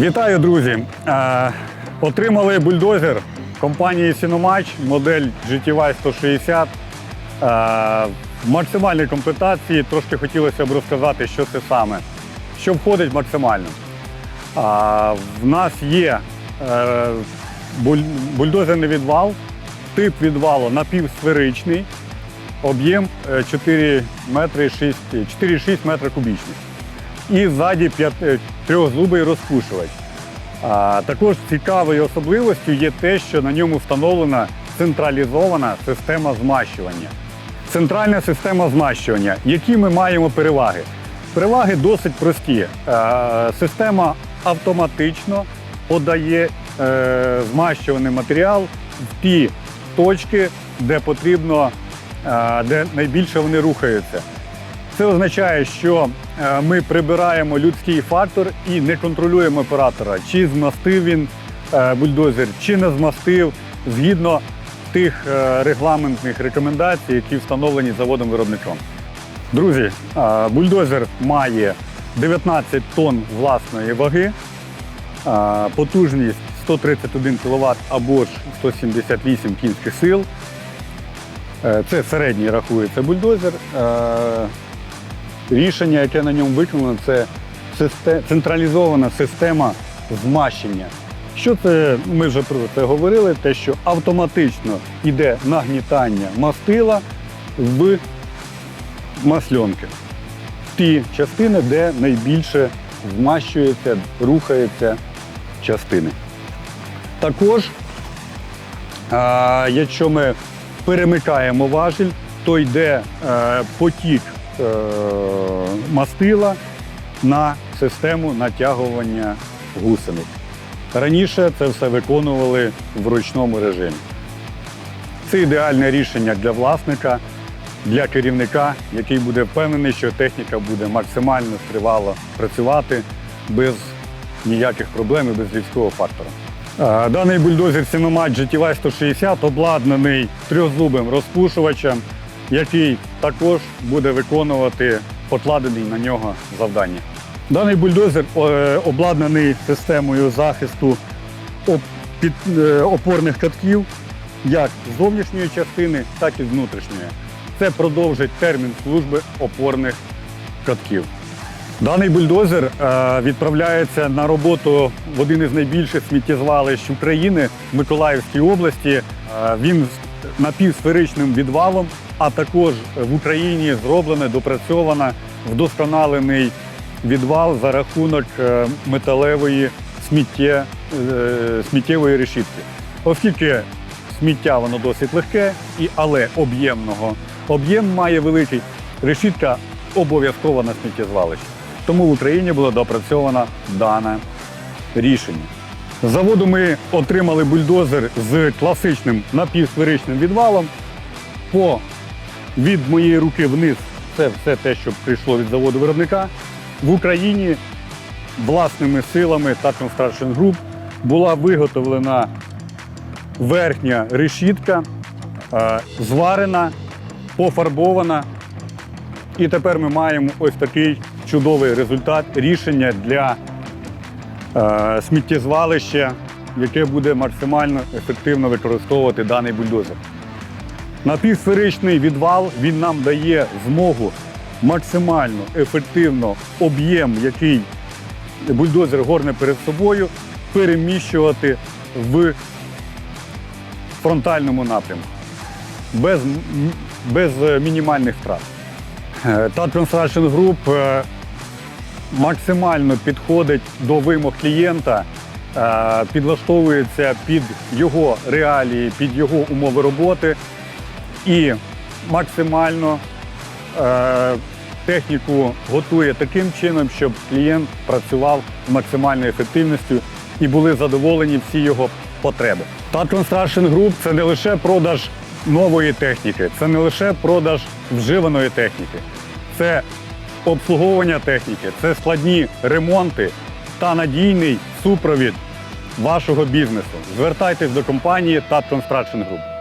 Вітаю, друзі! Е, отримали бульдозер компанії Сіномач, модель GTY 160. Е, в максимальній комплектації трошки хотілося б розказати, що це саме, що входить максимально. Е, в нас є буль- бульдозерний відвал, тип відвалу напівсферичний, об'єм е, 4 метри 6, 4,6 метра кубічних і ззаді п'ят- е, трьохзубий розпушувач. А, також цікавою особливостю є те, що на ньому встановлена централізована система змащування. Центральна система змащування. Які ми маємо переваги? Переваги досить прості. Е, система автоматично подає е, змащуваний матеріал в ті точки, де потрібно, е, де найбільше вони рухаються. Це означає, що е, ми прибираємо людський фактор і не контролюємо оператора, чи змастив він е, бульдозер, чи не змастив згідно тих е, регламентних рекомендацій, які встановлені заводом-виробником. Друзі, бульдозер має 19 тонн власної ваги, потужність 131 кВт або ж 178 кінських сил. Це середній рахується бульдозер. Рішення, яке на ньому виконано, це централізована система змащення. Що це? Ми вже про це говорили, те, що автоматично йде нагнітання мастила в масльонки. Ті частини, де найбільше змащується, рухається частини. Також, якщо ми перемикаємо важіль, то йде е, потік мастила на систему натягування гусениць. Раніше це все виконували в ручному режимі. Це ідеальне рішення для власника, для керівника, який буде впевнений, що техніка буде максимально тривало працювати без ніяких проблем і без людського фактора. Е, Даний бульдозер Сіномат GTY 160 обладнаний трьохзубим розпушувачем, який також буде виконувати покладені на нього завдання. Даний бульдозер е, обладнаний системою захисту е, опорних катків як зовнішньої частини, так і внутрішньої. Це продовжить термін служби опорних катків. Даний бульдозер е, відправляється на роботу в один із найбільших сміттєзвалищ України в Миколаївській області. Він напівсферичним відвалом, а також в Україні зроблений, допрацьовано вдосконалений відвал за рахунок е, металевої сміттє, е, сміттєвої решітки. Оскільки сміття воно досить легке, і, але об'ємного. Об'єм має великий. Решітка обов'язково на сміттєзвалищі. Тому в Україні було допрацьовано дане рішення. З заводу ми отримали бульдозер з класичним напівсферичним відвалом. По від моєї руки вниз це все те, що прийшло від заводу виробника. В Україні власними силами та Construction Group була виготовлена верхня решітка, е, зварена, пофарбована. І тепер ми маємо ось такий чудовий результат рішення для е, сміттєзвалища, яке буде максимально ефективно використовувати даний бульдозер. Напівсферичний відвал він нам дає змогу максимально ефективно об'єм, який бульдозер горне перед собою, переміщувати в фронтальному напрямку без, без мінімальних втрат. Tat Construction Group е, максимально підходить до вимог клієнта, е, підлаштовується під його реалії, під його умови роботи і максимально е, техніку готує таким чином, щоб клієнт працював з максимальною ефективністю і були задоволені всі його потреби. Tat Construction Group – це не лише продаж нової техніки, це не лише продаж вживаної техніки, це обслуговування техніки, це складні ремонти та надійний супровід вашого бізнесу. Звертайтесь до компанії Tat Construction Group.